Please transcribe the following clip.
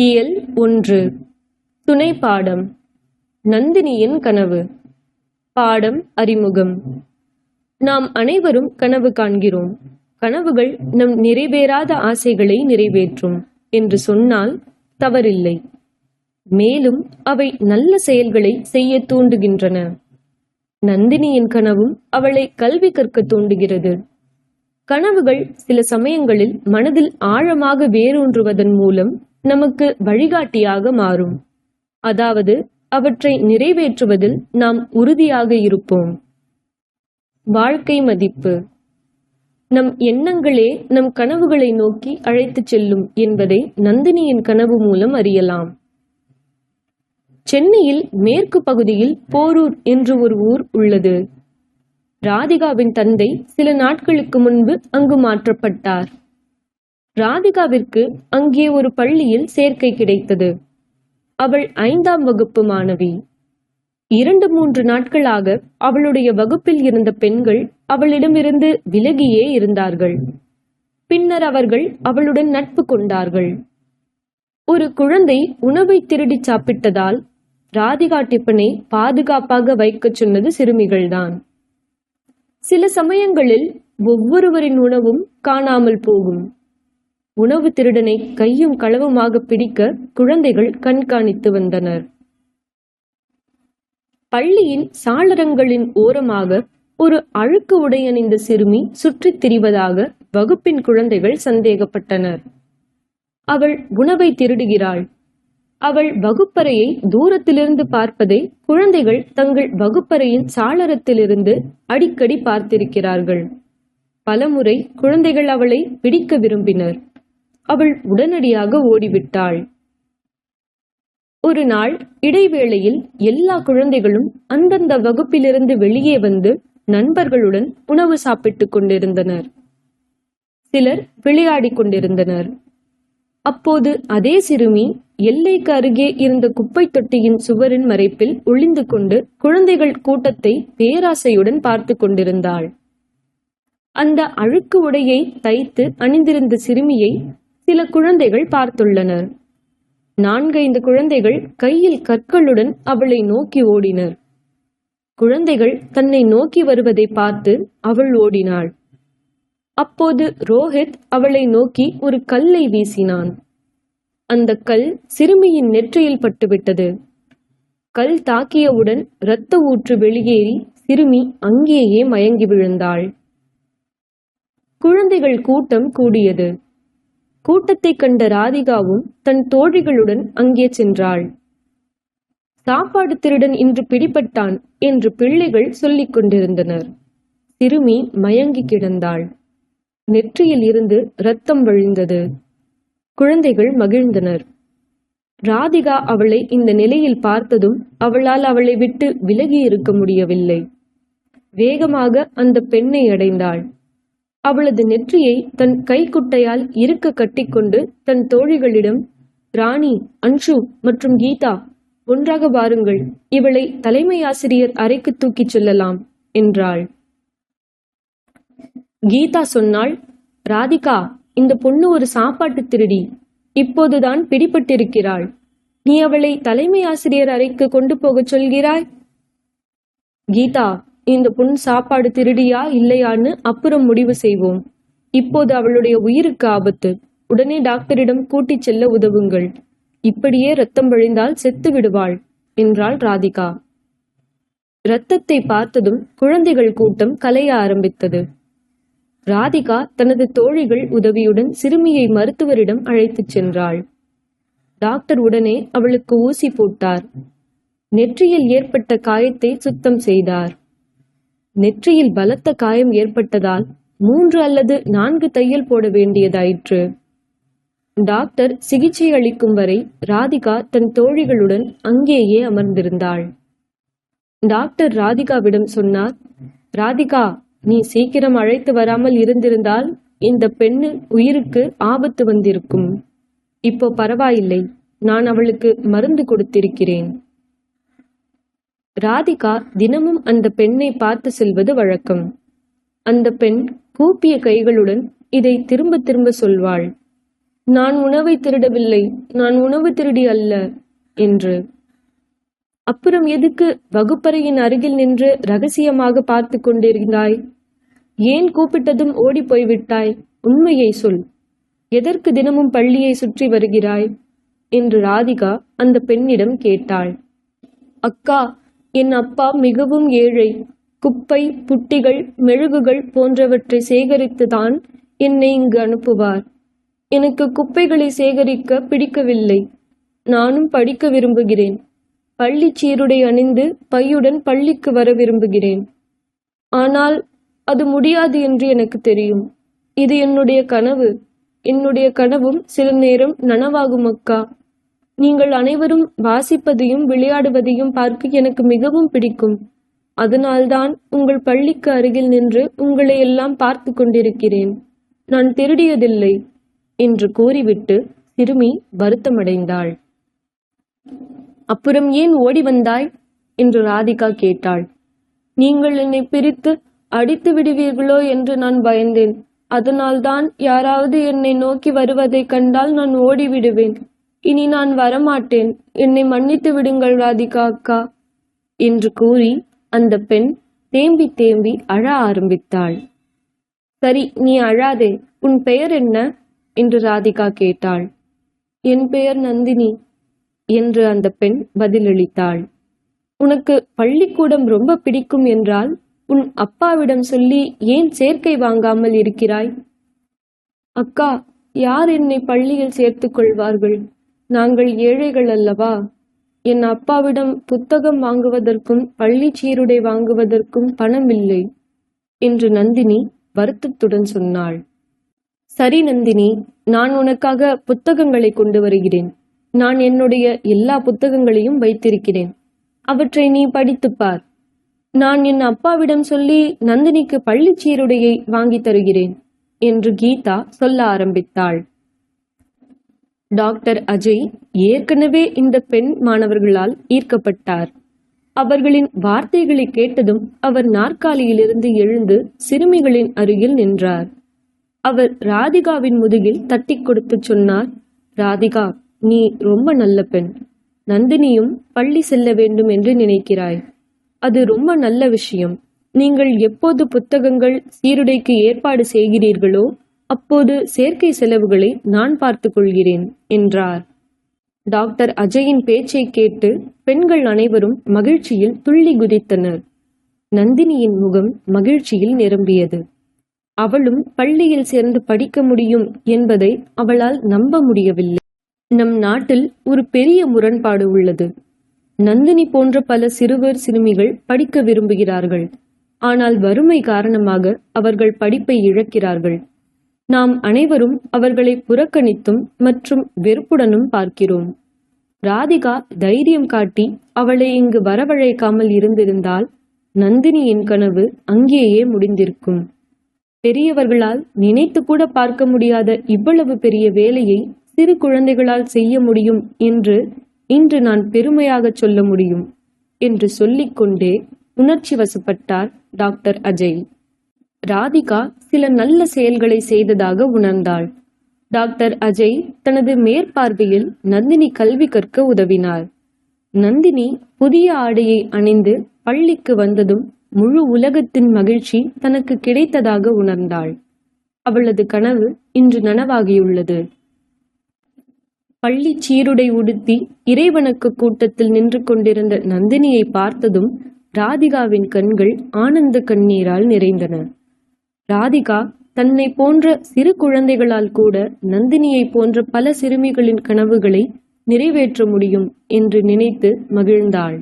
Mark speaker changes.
Speaker 1: இயல் ஒன்று. துணை பாடம் நந்தினியின் கனவு. பாடம் அறிமுகம். நாம் அனைவரும் கனவு காண்கிறோம். கனவுகள் நம் நிறைவேறாத ஆசைகளை நிறைவேற்றும் என்று சொன்னால் தவறில்லை. மேலும் அவை நல்ல செயல்களை செய்ய தூண்டுகின்றன. நந்தினியின் கனவும் அவளை கல்வி கற்க தூண்டுகிறது. கனவுகள் சில சமயங்களில் மனதில் ஆழமாக வேரூன்றுவதன் மூலம் நமக்கு வழிகாட்டியாக மாறும். அதாவது அவற்றை நிறைவேற்றுவதில் நாம் உறுதியாக இருப்போம். வாழ்க்கை மதிப்பு. நம் எண்ணங்களே நம் கனவுகளை நோக்கி அழைத்துச் செல்லும் என்பதை நந்தினியின் கனவு மூலம் அறியலாம். சென்னையில் மேற்கு பகுதியில் போரூர் என்று ஒரு ஊர் உள்ளது. ராதிகாவின் தந்தை சில நாட்களுக்கு முன்பு அங்கு மாற்றப்பட்டார். ராதிகாவிற்கு அங்கே ஒரு பள்ளியில் சேர்க்கை கிடைத்தது. அவள் ஐந்தாம் வகுப்பு மாணவி. இரண்டு மூன்று நாட்களாக அவளுடைய வகுப்பில் இருந்த பெண்கள் அவளிடமிருந்து விலகியே இருந்தார்கள். பின்னர் அவர்கள் அவளுடன் நட்பு கொண்டார்கள். ஒரு குழந்தை உணவை திருடி சாப்பிட்டதால் ராதிகா டிப்பனை பாதுகாப்பாக வைக்கச் சொன்னது சிறுமிகள்தான். சில சமயங்களில் ஒவ்வொருவரின் உணவும் காணாமல் போகும். உணவு திருடனை கையும் களவுமாக பிடிக்க குழந்தைகள் கண்காணித்து வந்தனர். பள்ளியின் சாளரங்களின் ஓரமாக ஒரு அழுக்கு உடையணிந்த சிறுமி சுற்றித் திரிவதாக வகுப்பின் குழந்தைகள் சந்தேகப்பட்டனர். அவள் உணவை திருடுகிறாள். அவள் வகுப்பறையை தூரத்திலிருந்து பார்ப்பதை குழந்தைகள் தங்கள் வகுப்பறையின் சாளரத்திலிருந்து அடிக்கடி பார்த்திருக்கிறார்கள். பலமுறை குழந்தைகள் அவளை பிடிக்க விரும்பினர். அவள் உடனடியாக ஓடிவிட்டாள். ஒரு நாள் இடைவேளையில் எல்லா குழந்தைகளும் அந்தந்த வகுப்பிலிருந்து வெளியே வந்து நண்பர்களுடன் உணவு சாப்பிட்டுக் கொண்டிருந்தனர். சிலர் விளையாடிக் கொண்டிருந்தனர். அப்போது அதே சிறுமி எல்லைக்கு அருகே இருந்த குப்பை தொட்டியின் சுவரின் மறைப்பில் ஒளிந்து கொண்டு குழந்தைகள் கூட்டத்தை பேராசையுடன் பார்த்து கொண்டிருந்தாள். அந்த அழுக்கு உடையை தைத்து அணிந்திருந்த சிறுமியை சில குழந்தைகள் பார்த்துள்ளனர். நான்கைந்து குழந்தைகள் கையில் கற்களுடன் அவளை நோக்கி ஓடினர். குழந்தைகள் தன்னை நோக்கி வருவதை பார்த்து அவள் ஓடினாள். அப்போது ரோஹித் அவளை நோக்கி ஒரு கல்லை வீசினான். அந்த கல் சிறுமியின் நெற்றியில் பட்டுவிட்டது. கல் தாக்கியவுடன் இரத்த ஊற்று வெளியேறி சிறுமி அங்கேயே மயங்கி விழுந்தாள். குழந்தைகள் கூட்டம் கூடியது. கூட்டத்தை கண்ட ராதிகாவும் தன் தோழிகளுடன் அங்கே சென்றாள். சாப்பாடு திருடன் இன்று பிடிபட்டான் என்று பிள்ளைகள் சொல்லிக் கொண்டிருந்தனர். சிறுமி மயங்கி கிடந்தாள். நெற்றியில் இருந்து ரத்தம் வழிந்தது. குழந்தைகள் மகிழ்ந்தனர். ராதிகா அவளை இந்த நிலையில் பார்த்ததும் அவளால் அவளை விட்டு விலகி இருக்க முடியவில்லை. வேகமாக அந்த பெண்ணை அடைந்தாள். அவளது நெற்றியை தன் கைக்குட்டையால் இருக்க கட்டிக்கொண்டு தன் தோழிகளிடம் ராணி அன்ஷு மற்றும் கீதா ஒன்றாக வாருங்கள். இவளை தலைமை ஆசிரியர் அறைக்கு தூக்கிச் செல்லலாம் என்றாள். கீதா சொன்னாள் ராதிகா இந்த பொண்ணு ஒரு சாப்பாட்டு திருடி. இப்போதுதான் பிடிபட்டிருக்கிறாள். நீ அவளை தலைமை ஆசிரியர் அறைக்கு கொண்டு போகச் சொல்கிறாய்? கீதா இந்த புண் சாப்பாடு திருடியா இல்லையான்னு அப்புறம் முடிவு செய்வோம். இப்போது அவளுடைய உயிருக்கு ஆபத்து. உடனே டாக்டரிடம் கூட்டிச் செல்ல உதவுங்கள். இப்படியே ரத்தம் வழிந்தால் செத்து விடுவாள் என்றாள் ராதிகா. இரத்தத்தை பார்த்ததும் குழந்தைகள் கூட்டம் கலைய ஆரம்பித்தது. ராதிகா தனது தோழிகள் உதவியுடன் சிறுமியை மருத்துவரிடம் அழைத்துச் சென்றாள். டாக்டர் உடனே அவளுக்கு ஊசி போட்டார். நெற்றியில் ஏற்பட்ட காயத்தை சுத்தம் செய்தார். நெற்றியில் பலத்த காயம் ஏற்பட்டதால் மூன்று அல்லது நான்கு தையல் போட வேண்டியதாயிற்று. டாக்டர் சிகிச்சை அளிக்கும் வரை ராதிகா தன் தோழிகளுடன் அங்கேயே அமர்ந்திருந்தாள். டாக்டர் ராதிகாவிடம் சொன்னார் ராதிகா நீ சீக்கிரம் அழைத்து வராமல் இருந்திருந்தால் இந்த பெண்ணு உயிருக்கு ஆபத்து வந்திருக்கும். இப்போ பரவாயில்லை நான் அவளுக்கு மருந்து கொடுத்திருக்கிறேன். ராதிகா தினமும் அந்த பெண்ணை பார்த்து செல்வது வழக்கம். அந்த பெண் கூப்பிய கைகளுடன் இதை திரும்ப திரும்ப சொல்வாள். நான் உணவை திருடவில்லை நான் உணவு திருடி அல்ல என்று. அப்புறம் எதுக்கு வகுப்பறையின் அருகில் நின்று ரகசியமாக பார்த்து கொண்டிருந்தாய்? ஏன் கூப்பிட்டதும் ஓடி போய்விட்டாய்? உண்மையை சொல். எதற்கு தினமும் பள்ளியை சுற்றி வருகிறாய்? என்று ராதிகா அந்த பெண்ணிடம் கேட்டாள். அக்கா என் அப்பா மிகவும் ஏழை. குப்பை புட்டிகள் மெழுகுகள் போன்றவற்றை சேகரித்துதான் என்னை இங்கு அனுப்புவார். எனக்கு குப்பைகளை சேகரிக்க பிடிக்கவில்லை. நானும் படிக்க விரும்புகிறேன். பள்ளி சீருடை அணிந்து பையுடன் பள்ளிக்கு வர விரும்புகிறேன். ஆனால் அது முடியாது என்று எனக்கு தெரியும். இது என்னுடைய கனவு. என்னுடைய கனவும் சில நேரம் நனவாகும் அக்கா நீங்கள் அனைவரும் வாசிப்பதையும் விளையாடுவதையும் பார்க்க எனக்கு மிகவும் பிடிக்கும். அதனால்தான் உங்கள் பள்ளிக்கு அருகில் நின்று உங்களை எல்லாம் பார்த்து கொண்டிருக்கிறேன். நான் திருடியதில்லை என்று கூறிவிட்டு சிறுமி வருத்தமடைந்தாள். அப்புறம் ஏன் ஓடி வந்தாய்? என்று ராதிகா கேட்டாள். நீங்கள் என்னை பிரித்து அடித்து விடுவீர்களோ என்று நான் பயந்தேன். அதனால்தான் யாராவது என்னை நோக்கி வருவதைக் கண்டால் நான் ஓடிவிடுவேன். இனி நான் வரமாட்டேன். என்னை மன்னித்து விடுங்கள் ராதிகா அக்கா. என்று கூறி அந்த பெண் தேம்பி தேம்பி அழ ஆரம்பித்தாள். சரி நீ அழாதே. உன் பெயர் என்ன? என்று ராதிகா கேட்டாள். என் பெயர் நந்தினி என்று அந்த பெண் பதிலளித்தாள். உனக்கு பள்ளிக்கூடம் ரொம்ப பிடிக்கும் என்றால் உன் அப்பாவிடம் சொல்லி ஏன் சேர்க்கை வாங்காமல் இருக்கிறாய்? அக்கா யார் என்னை பள்ளியில் சேர்த்துக் கொள்வார்கள்? நாங்கள் ஏழைகள் அல்லவா? என் அப்பாவிடம் புத்தகம் வாங்குவதற்கும் பள்ளி சீருடை வாங்குவதற்கும் பணம் இல்லை என்று நந்தினி வருத்தத்துடன் சொன்னாள். சரி நந்தினி நான் உனக்காக புத்தகங்களை கொண்டு வருகிறேன். நான் என்னுடைய எல்லா புத்தகங்களையும் வைத்திருக்கிறேன். அவற்றை நீ படித்துப் பார். நான் என் அப்பாவிடம் சொல்லி நந்தினிக்கு பள்ளிச் சீருடையை வாங்கித் தருகிறேன் என்று கீதா சொல்ல ஆரம்பித்தாள். டாக்டர் அஜய் ஏற்கனவே இந்த பெண் மாணவர்களால் ஈர்க்கப்பட்டார். அவர்களின் வார்த்தைகளை கேட்டதும் அவர் நாற்காலியிலிருந்து எழுந்து சிறுமிகளின் அருகில் நின்றார். அவர் ராதிகாவின் முதுகில் தட்டி கொடுத்து சொன்னார் ராதிகா நீ ரொம்ப நல்ல பெண். நந்தினியும் பள்ளி செல்ல வேண்டும் என்று நினைக்கிறாய். அது ரொம்ப நல்ல விஷயம். நீங்கள் எப்போது புத்தகங்கள் சீருடைக்கு ஏற்பாடு செய்கிறீர்களோ அப்போது சேர்க்கை செலவுகளை நான் பார்த்துக் கொள்கிறேன் என்றார். டாக்டர் அஜயின் பேச்சை கேட்டு பெண்கள் அனைவரும் மகிழ்ச்சியில் துள்ளி குதித்தனர். நந்தினியின் முகம் மகிழ்ச்சியில் நிரம்பியது. அவளும் பள்ளியில் சேர்ந்து படிக்க முடியும் என்பதை அவளால் நம்ப முடியவில்லை. நம் நாட்டில் ஒரு பெரிய முரண்பாடு உள்ளது. நந்தினி போன்ற பல சிறுவர் சிறுமிகள் படிக்க விரும்புகிறார்கள். ஆனால் வறுமை காரணமாக அவர்கள் படிப்பை இழக்கிறார்கள். நாம் அனைவரும் அவர்களை புறக்கணித்தும் மற்றும் வெறுப்புடனும் பார்க்கிறோம். ராதிகா தைரியம் காட்டி அவளை இங்கு வரவழைக்காமல் இருந்திருந்தால் நந்தினியின் கனவு அங்கேயே முடிந்திருக்கும். பெரியவர்களால் நினைத்து கூட பார்க்க முடியாத இவ்வளவு பெரிய வேலையை சிறு குழந்தைகளால் செய்ய முடியும் என்று இன்று நான் பெருமையாக சொல்ல முடியும் என்று சொல்லிக்கொண்டே உணர்ச்சி வசப்பட்டார் டாக்டர் அஜய். ராதிகா சில நல்ல செயல்களை செய்ததாக உணர்ந்தாள். டாக்டர் அஜய் தனது மேற்பார்வையில் நந்தினி கல்வி கற்க உதவினார். நந்தினி புதிய ஆடையை அணிந்து பள்ளிக்கு வந்ததும் முழு உலகத்தின் மகிழ்ச்சி தனக்கு கிடைத்ததாக உணர்ந்தாள். அவளது கனவு இன்று நனவாகியுள்ளது. பள்ளி சீருடை உடுத்தி இறைவணக்கு கூட்டத்தில் நின்று கொண்டிருந்த நந்தினியை பார்த்ததும் ராதிகாவின் கண்கள் ஆனந்த கண்ணீரால் நிறைந்தன. ராதிகா தன்னை போன்ற சிறு குழந்தைகளால் கூட நந்தினியை போன்ற பல சிறுமிகளின் கனவுகளை நிறைவேற்ற முடியும் என்று நினைத்து மகிழ்ந்தாள்.